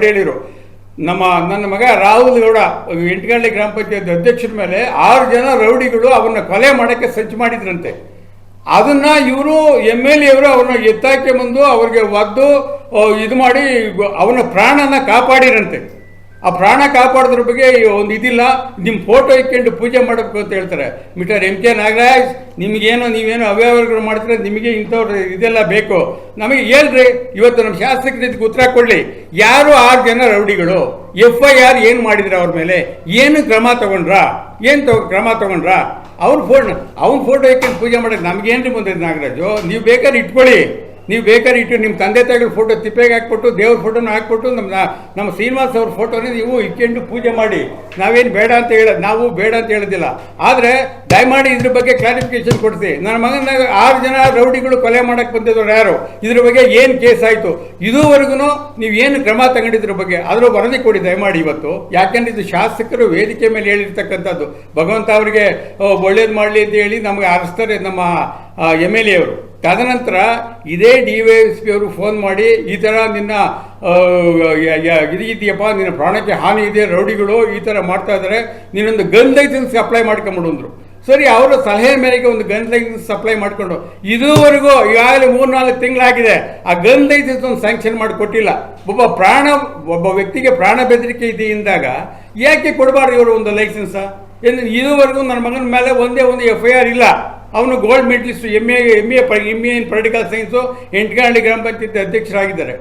ಹೇಳಿರು. ನಮ್ಮ, ನನ್ನ ಮಗ ರಾಹುಲ್ ಗೌಡ ಎಂಟಗಳ್ಳಿ ಗ್ರಾಮ ಪಂಚಾಯತ್ ಅಧ್ಯಕ್ಷರ ಮೇಲೆ ಆರು ಜನ ರೌಡಿಗಳು ಅವನ್ನ ಕೊಲೆ ಮಾಡೋಕ್ಕೆ ಸಂಚು ಮಾಡಿದ್ರಂತೆ. ಅದನ್ನ ಇವರು ಎಂ ಎಲ್ ಎವರು ಅವ್ರನ್ನ ಎತ್ತಾಕೆ ಬಂದು ಅವ್ರಿಗೆ ಒದ್ದು ಇದು ಮಾಡಿ, ಅವನ ಪ್ರಾಣನ ಕಾಪಾಡಿರಂತೆ. ಆ ಪ್ರಾಣ ಕಾಪಾಡೋದ್ರ ಬಗ್ಗೆ ಒಂದು ಇದಿಲ್ಲ. ನಿಮ್ಮ ಫೋಟೋ ಇಕ್ಕೊಂಡು ಪೂಜೆ ಮಾಡಬೇಕು ಅಂತ ಹೇಳ್ತಾರೆ. ಮಿಸ್ಟರ್ ಎಂ ಕೆ ನಾಗರಾಜ್, ನಿಮಗೇನೋ ನೀವೇನೋ ಅವ್ಯವಹಾರಗಳು ಮಾಡ್ತೀರ? ನಿಮಗೆ ಇಂಥವ್ರು ಇದೆಲ್ಲ ಬೇಕು. ನಮಗೆ ಹೇಳ್ರಿ, ಇವತ್ತು ನಮ್ಮ ಶಾಸಕರು ಇದಕ್ಕೆ ಉತ್ತರ ಕೊಡಲಿ. ಯಾರು ಆರು ಜನ ರೌಡಿಗಳು? ಎಫ್ ಐ ಆರ್ ಏನು ಮಾಡಿದ್ರು ಅವ್ರ ಮೇಲೆ? ಏನು ಕ್ರಮ ತಗೊಂಡ್ರಾ? ಏನು ತಗೊ ಕ್ರಮ ತಗೊಂಡ್ರಾ? ಅವ್ರ ಫೋಟೋ ಅವ್ನ ಫೋಟೋ ಇಕ್ಕೊಂಡು ಪೂಜೆ ಮಾಡೋದು ನಮಗೇನು ರೀ ಬಂದಿದ್ದು ನಾಗರಾಜು? ನೀವು ಬೇಕಾದ್ರೆ ಇಟ್ಕೊಳ್ಳಿ. ನೀವು ಬೇಕಾದ್ರೆ ಇಟ್ಟು ನಿಮ್ಮ ತಂದೆ ತಾಯಿಗಳ ಫೋಟೋ ತಿಪ್ಪೆಗೆ ಹಾಕ್ಬಿಟ್ಟು, ದೇವ್ರ ಫೋಟೋನ ಹಾಕ್ಬಿಟ್ಟು, ನಮ್ಮ ನಮ್ಮ ಶ್ರೀನಿವಾಸ್ ಅವ್ರ ಫೋಟೋನ ನೀವು ಇಟ್ಕೊಂಡು ಪೂಜೆ ಮಾಡಿ. ನಾವೇನು ಬೇಡ ಅಂತ ಹೇಳ, ನಾವು ಬೇಡ ಅಂತ ಹೇಳೋದಿಲ್ಲ. ಆದರೆ ದಯಮಾಡಿ ಇದ್ರ ಬಗ್ಗೆ ಕ್ಲಾರಿಫಿಕೇಶನ್ ಕೊಡ್ತೀವಿ ನನ್ನ ಮಗನ ಆರು ಜನ ರೌಡಿಗಳು ಕೊಲೆ ಮಾಡೋಕ್ಕೆ ಬಂದಿದ್ದವ್ರು ಯಾರು? ಇದ್ರ ಬಗ್ಗೆ ಏನು ಕೇಸ್ ಆಯಿತು? ಇದುವರೆಗೂ ನೀವು ಏನು ಕ್ರಮ ತಗೊಂಡಿದ್ರ ಬಗ್ಗೆ? ಅದರ ವರದಿ ಕೊಡಿ ದಯಮಾಡಿ ಇವತ್ತು. ಯಾಕೆಂದ್ರೆ ಇದು ಶಾಸಕರು ವೇದಿಕೆ ಮೇಲೆ ಹೇಳಿರ್ತಕ್ಕಂಥದ್ದು. ಭಗವಂತ ಅವರಿಗೆ ಒಳ್ಳೇದು ಮಾಡಲಿ ಅಂತ ಹೇಳಿ ನಮಗೆ ಅರಸ್ತಾರೆ ನಮ್ಮ ಎಂ ಎಲ್ ಎ ಅವರು. ತದನಂತರ ಇದೇ ಡಿ ವೈ ಎಸ್ ಪಿ ಅವರು ಫೋನ್ ಮಾಡಿ, ಈ ಥರ ನಿನ್ನ ಇದು ಇದೆಯಪ್ಪ, ನಿನ್ನ ಪ್ರಾಣಕ್ಕೆ ಹಾನಿ ಇದೆ, ರೌಡಿಗಳು ಈ ಥರ ಮಾಡ್ತಾ ಇದ್ದಾರೆ ನೀನೊಂದು ಗನ್ ಲೈಸೆನ್ಸ್ ಅಪ್ಲೈ ಮಾಡ್ಕೊಂಬಿಡು ಸರಿ, ಅವರ ಸಲಹೆ ಮೇರೆಗೆ ಒಂದು ಗನ್ ಲೈಸೆನ್ಸ್ ಅಪ್ಲೈ ಮಾಡಿಕೊಂಡು, ಇದುವರೆಗೂ ಈಗಾಗಲೇ ಮೂರ್ನಾಲ್ಕು ತಿಂಗಳಾಗಿದೆ, ಆ ಗನ್ ಲೈಸೆನ್ಸ್ ಒಂದು ಸ್ಯಾಂಕ್ಷನ್ ಮಾಡಿ ಕೊಟ್ಟಿಲ್ಲ. ಒಬ್ಬ ಪ್ರಾಣ, ಒಬ್ಬ ವ್ಯಕ್ತಿಗೆ ಪ್ರಾಣ ಬೆದರಿಕೆ ಇದೆ ಇದ್ದಾಗ ಯಾಕೆ ಕೊಡಬಾರ್ದು ಇವರು ಒಂದು ಲೈಸೆನ್ಸ್ ಇದುವರೆಗೂ ನನ್ನ ಮಗನ ಮೇಲೆ ಒಂದೇ ಒಂದು ಎಫ್ ಐ ಆರ್ ಇಲ್ಲ. ಅವನು gold medalist M A M A M A in political science ಎಂಟಗಾಣಿ ಗ್ರಾಮ ಪಂಚಾಯತ್ ಅಧ್ಯಕ್ಷರಾಗಿದ್ದಾರೆ.